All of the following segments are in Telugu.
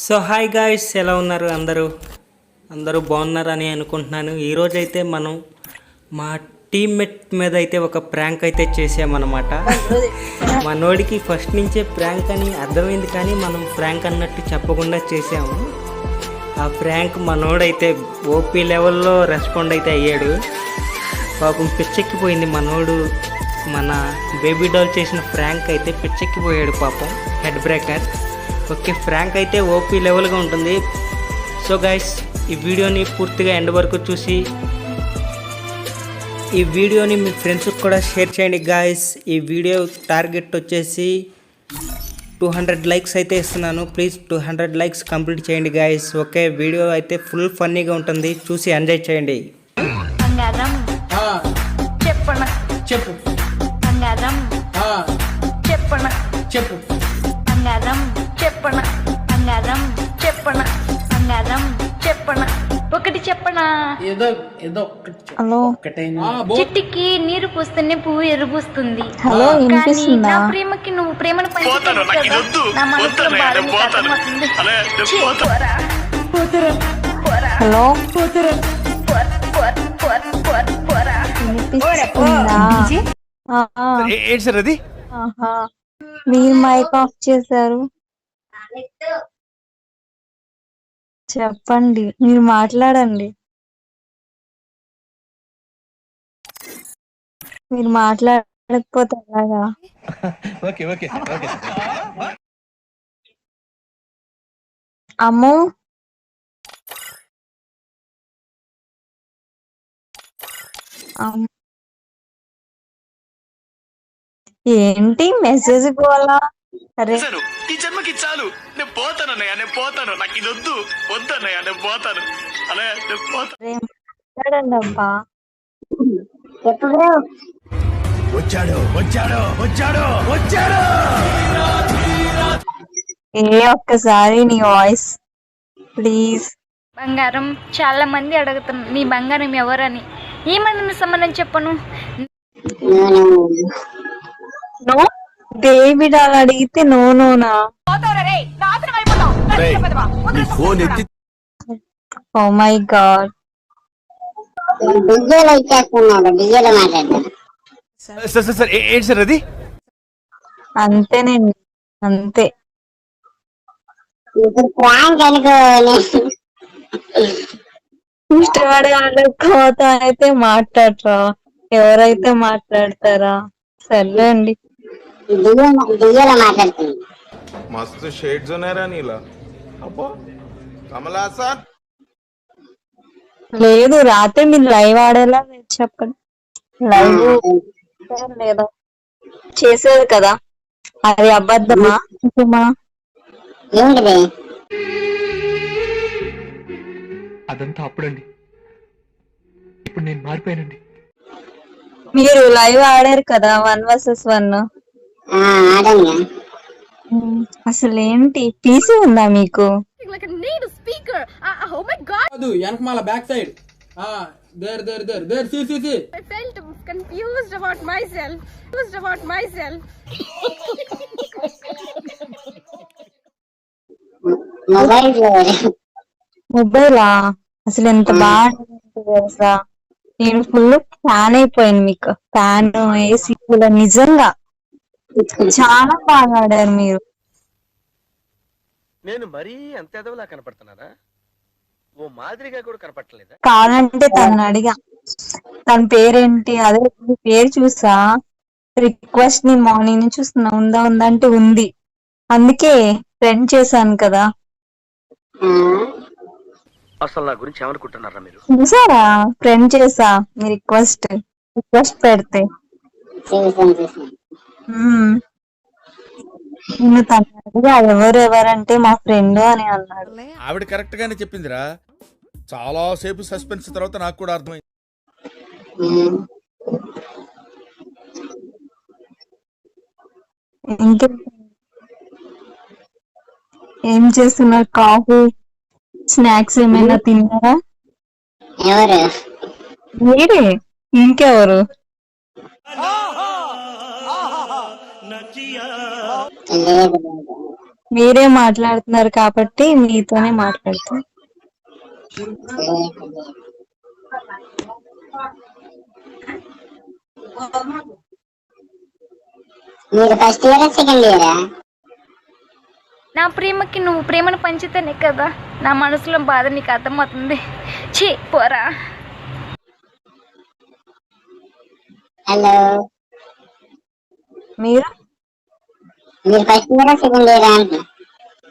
సో హాయ్ గాయ్స్ ఎలా ఉన్నారు అందరూ? అందరూ బాగున్నారని అనుకుంటున్నాను. ఈరోజు అయితే మనం మా టీమ్మేట్ మీద అయితే ఒక ప్రాంక్ అయితే చేసామన్నమాట. మనోడికి ఫస్ట్ నుంచే ప్రాంక్ అని అర్థమైంది కానీ మనం ప్రాంక్ అన్నట్టు చెప్పకుండా చేసాము. ఆ ప్రాంక్ మనోడైతే ఓపీ లెవెల్లో రెస్పాండ్ అయితే అయ్యాడు. పాపం పిచ్చెక్కిపోయింది మనోడు. మన బేబీ డాల్ చేసిన ఫ్రాంక్ అయితే పిచ్చెక్కిపోయాడు పాపం. హెడ్ బ్రేకర్ ఓకే ఫ్రాంక్ అయితే ఓపీ లెవెల్గా ఉంటుంది. సో గైస్ ఈ వీడియోని పూర్తిగా ఎండ్ వరకు చూసి ఈ వీడియోని మీ ఫ్రెండ్స్కి కూడా షేర్ చేయండి గాయస్ ఈ వీడియో టార్గెట్ వచ్చేసి టూ హండ్రెడ్ లైక్స్ అయితే ఇస్తున్నాను. Please two hundred likes complete చేయండి గాయస్ ఓకే వీడియో అయితే ఫుల్ ఫన్నీగా ఉంటుంది. చూసి ఎంజాయ్ చేయండి. చెప్పు. చెప్పు. చెప్పనా? ఏదో ఏదో. హలో. చెట్టుకి నీరు పూస్తేనే పువ్వు ఎరుపుస్తుంది హలో వినిపిస్తుందా నా ప్రేమకి నువ్వు ప్రేమను నా మనసులో. హలో. వినిపిస్తుందా. మీరు మైక్ ఆఫ్ చేశారు. చెప్పండి మీరు మాట్లాడండి. మీరు మాట్లాడకపోతే ఎలాగా? Okay okay okay. Ammu! Ammu. ఏంటి మెసేజ్ పోవాలా చేశాను. ఈ జన్మకి చాలు. నేను పోతాను అన్నయ్య నేను పోతాను. నాకు ఇది వద్దు. వద్దు అన్నయ్య నేను పోతాను. అలా నేను పోతాను అరే మాట్లాడండి అబ్బా. వచ్చాడు వచ్చాడు వచ్చాడు వచ్చాడు! ఏ ఒక్కసారి నీ వాయిస్ ప్లీజ్. బంగారం చాలా మంది అడుగుతున్నారు నీ బంగారం ఎవరని? ఏమన్నా సంబంధం చెప్పను? నో డేవిడ్ అలా అడిగితే నో నోనా నీ. ఫోన్ ఎత్తి ఓ మై గాడ్. డిజేలో ఇచ్చేస్తున్నాడు డిజేలో మాట్లాడతాను సార్ సార్ ఏంటి సార్ అది? అంతేనండి అంతే. ఇప్పుడు ప్రాంక్ అనుకో ఇష్టపడే వాళ్ళ కోత అయితే మాట్లాడరా ఎవరైతే మాట్లాడతారా సర్లే అండి. మస్తు షేడ్స్ ఉన్నారా నీలా. అబ్బా కమలా సార్. లేదు రాత్రి మీరు లైవ్ ఆడేలా మీరు చెప్పండి. లైవ్ లేదా. చేసేది కదా. అది అబద్ధమా? అదంతా అప్పుడండి. ఇప్పుడు నేను మారిపోయానండి. మీరు లైవ్ ఆడారు కదా వన్ వర్సెస్ వన్ అసలు ఏంటి పీసీ ఉందా మీకు? కాదు వెనకమాల బ్యాక్ సైడ్ ఆ there there there there see see see mobile మొబైలా? అసలు ఎంత బాగా నేను ఫుల్ ఫ్యాన్ అయిపోయాను మీకు. ఫ్యాన్ ఏసీ కూడా నిజంగా. చాలా బాగా ఆడారు మీరు. నేను మరీ అంత ఎదవలా కనపడుతున్నారా ఓ మాదిరిగా కూడా కనపడలేదా కావాలంటే తను అడిగా. తన పేరేంటి? అదే మీ పేరు చూసా. రిక్వెస్ట్ని మార్నింగ్ నుంచి చూస్తున్నా. ఉందా ఉందా అంటే ఉంది. అందుకే ఫ్రెండ్ చేశాను కదా. అసలు నా గురించి ఏమనుకుంటున్నారా మీరు? చూసారా? ఫ్రెండ్ చేసా మీ రిక్వెస్ట్. రిక్వెస్ట్ పెడితే. తను అడిగా ఎవరు ఎవరంటే మా ఫ్రెండ్ అని అన్నాడు. ఆవిడ కరెక్ట్ గానే చెప్పిందిరా. చాలా సేపు సస్పెన్స్ తర్వాత నాకు కూడా అర్థమైంది. ఇంకే ఏం చేస్తున్నారు? కాఫీ స్నాక్స్ ఏమైనా తిన్నారా? ఎవరు? మీరే? ఇంకెవరు లేదు లేదు మీరే మాట్లాడుతున్నారు కాబట్టి మీతోనే మాట్లాడుతాను మీరు ఫస్ట్ ఇయరా సెకండ్ ఇయరా? నా ప్రేమకి నువ్వు ప్రేమను పంచితేనే కదా. నా మనసులో బాధ నీకు అర్థమవుతుంది. ఛీ పోరా. హలో. మీరు? మీరు ఫస్ట్ ఇయరా సెకండ్ ఇయరా అంటున్నా.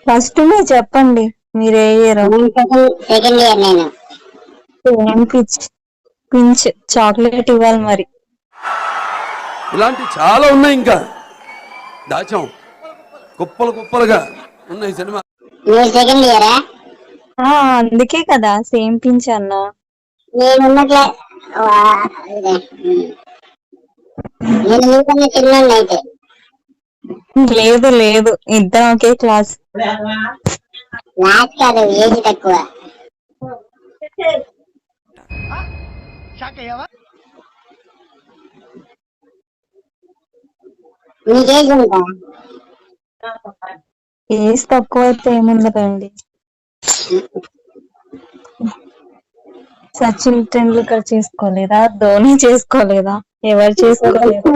ఫస్ట్ మీరు చెప్పండి మీరు ఏ ఇయర్ సెకండ్ సెకండ్ ఇయర్ నేను. ఏం పిచ్ పించ్ చాక్లెట్ ఇవ్వాలి మరి. ఇలాంటి చాలా ఉన్నాయి ఇంకా. దాచాం. కుప్పలు కుప్పలుగా ఉన్నాయి సినిమా. మీరు సెకండ్ ఇయరా ఆ, అందుకే కదా సేమ్ పించ్ అన్నా. నేను ఉన్నట్లే అయితే లేదు లేదు. ఇద్దరం ఒకే క్లాస్. క్లాస్ కాదు ఏజ్ తక్కువ. ఏజ్ ఉందా? ఏజ్ తక్కువ అయితే ఏముండదండి. సచిన్ టెండూల్కర్ చేసుకోలేదా? ధోని చేసుకోలేదా? ఎవరు చేసుకోలేదా.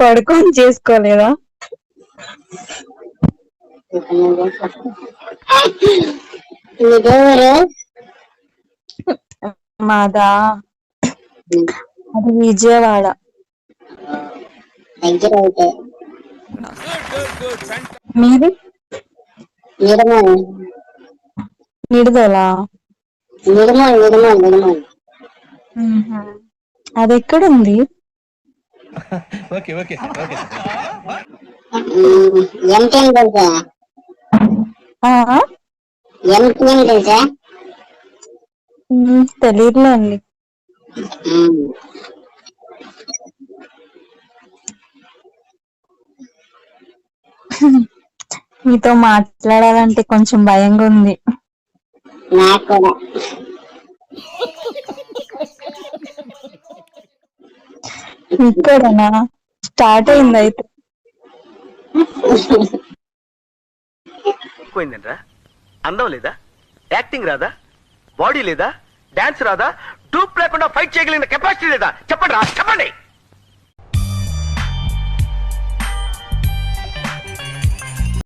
పడుకొని చేసుకోలేదా? మాదా? అది విజయవాడ. మీది. నిడుదలా. నిర్మల్ నిర్మల్ నిర్మల్ అది ఎక్కడుంది? ఓకే ఓకే తెలుసా? తెలుసా. మీతో మాట్లాడాలంటే కొంచెం భయంగా ఉంది నాకు కూడా ఇక్కడనా? స్టార్ట్ అయింది అయితే. పోయిందంట్రా అందం లేదా? యాక్టింగ్ రాదా? బాడీ లేదా? డాన్స్ రాదా? డూప్ లేకుండా ఫైట్ చేయగలిగిన కెపాసిటీ లేదా? చెప్పండి రా చెప్పండి.